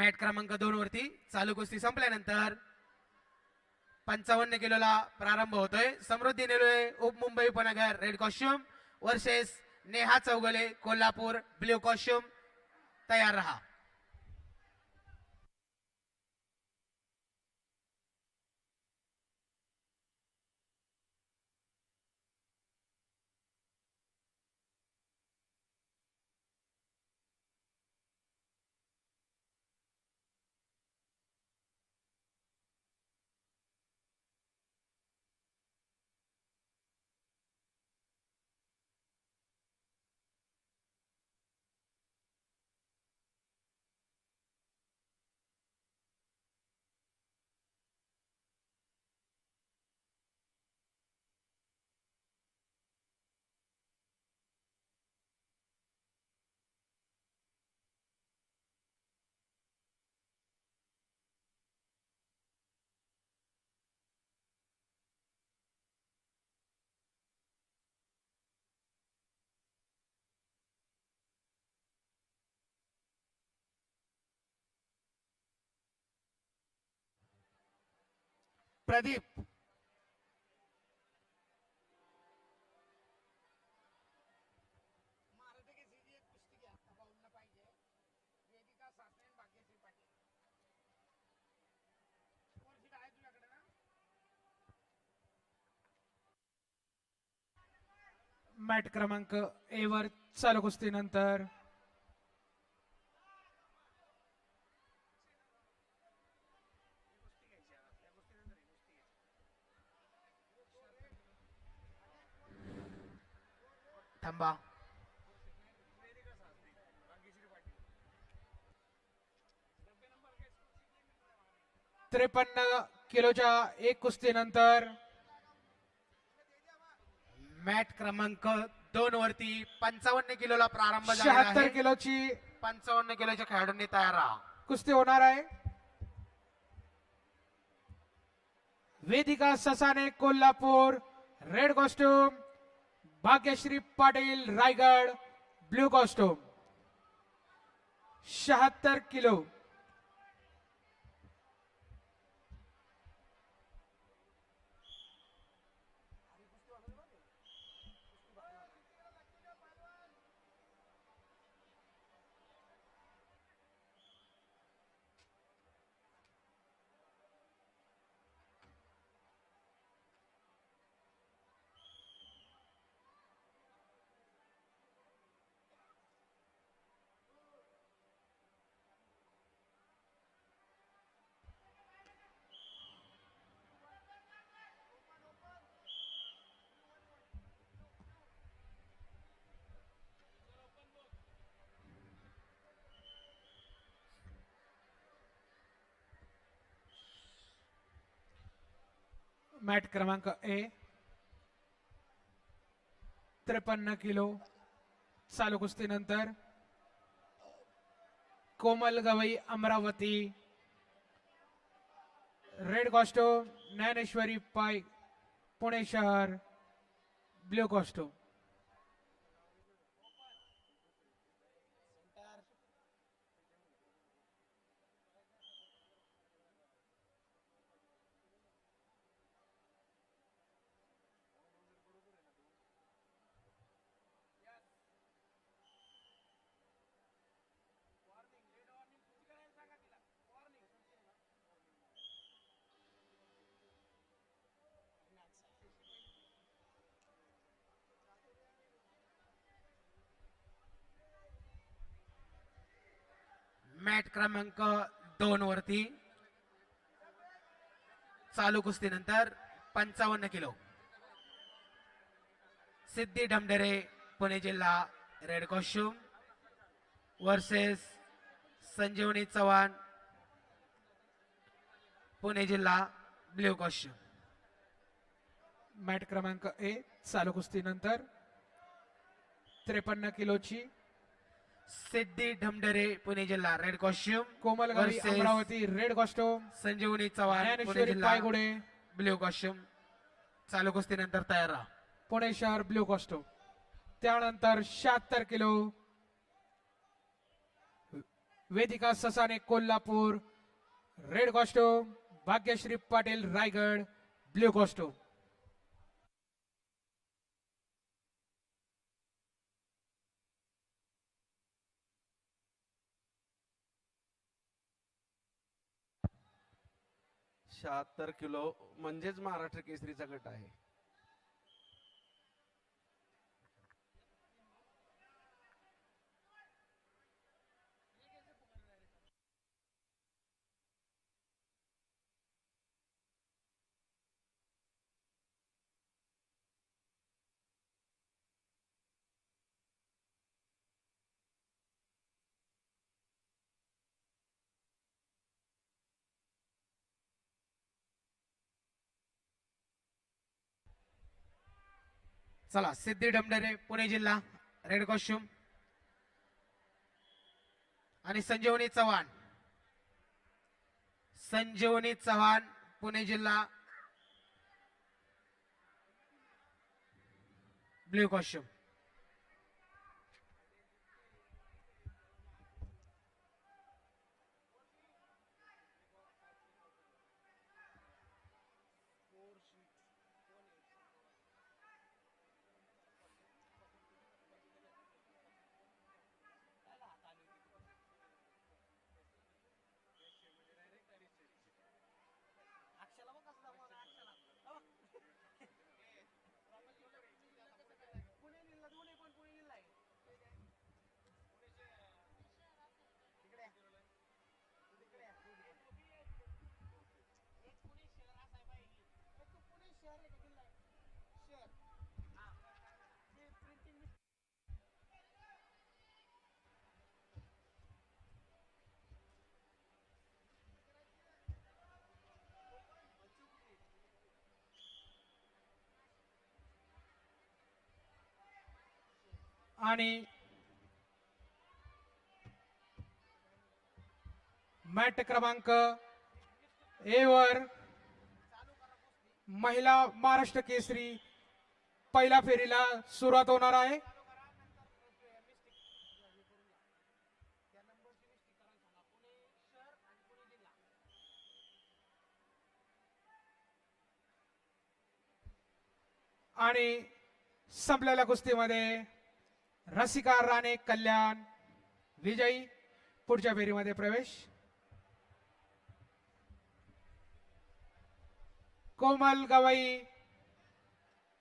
Mat क्रमांक दोन वरती चालू कुस्ती संपल्यानंतर पंचावन्न किलोला प्रारंभ होतोय. समृद्धी नेलोय उपमुंबई उपनगर red costume versus Neha Chougale Kolhapur blue costume तयार रहा. प्रदीप. मॅट क्रमांक ए वर चालू कुस्तीनंतर थांबा. त्रेपन्न किलोच्या एक कुस्तीनंतर मॅट क्रमांक दोन वरती पंचावन्न किलोला प्रारंभ शहात्तर किलोची पंचावन्न किलोच्या खेळाडूंनी तयार राहा. कुस्ती होणार आहे. Vedika Sasane Kolhapur red costume Bhagyashree Patil Raigad blue costume. शहात्तर किलो. मॅट क्रमांक ए. त्रेपन्न किलो. चालू कुस्तीनंतर कोमल गवई अमरावती. रेड कॉस्टो ज्ञानेश्वरी पाय पुणे शहर ब्ल्यू कॉस्टो. मॅट क्रमांक दोन वरती. चालू कुस्तीनंतर पंचावन्न किलो. सिद्धी ढमढेरे पुणे जिल्हा red costume versus Sanjivani Chavan Pune जिल्हा ब्ल्यू कॉस्ट्युम मॅट क्रमांक ए चालू कुस्तीनंतर त्रेपन्न किलोची सिद्धी ढमढेरे पुणे जिल्हा red costume Komal Amravati red costume Sanjivani Chavan Pune Dnyaneshwari जिल्हा पायगुडे. ब्ल्यू कॉस्ट्युम चालू कुस्तीनंतर तयार राहा. पुणे शहर ब्ल्यू कॉस्ट्युम त्यानंतर शहात्तर kilo. Vedika Sasane Kolhapur red costume Bhagyashree Patil Raigad blue costume शहात्तर किलो म्हणजेच महाराष्ट्र केसरीचा गट आहे. चला सिद्धी डमडरे पुणे जिल्हा रेड कॉस्ट्युम आणि संजीवनी चव्हाण. संजीवनी चव्हाण पुणे जिल्हा ब्ल्यू कॉस्ट्युम आणि मॅट क्रमांक ए वर महिला महाराष्ट्र केसरी पहिल्या फेरीला सुरुवात होणार आहे. आणि संपलेल्या कुस्तीमध्ये रसिका राणे कल्याण विजयी पुढच्या फेरीमध्ये प्रवेश. कोमल गवई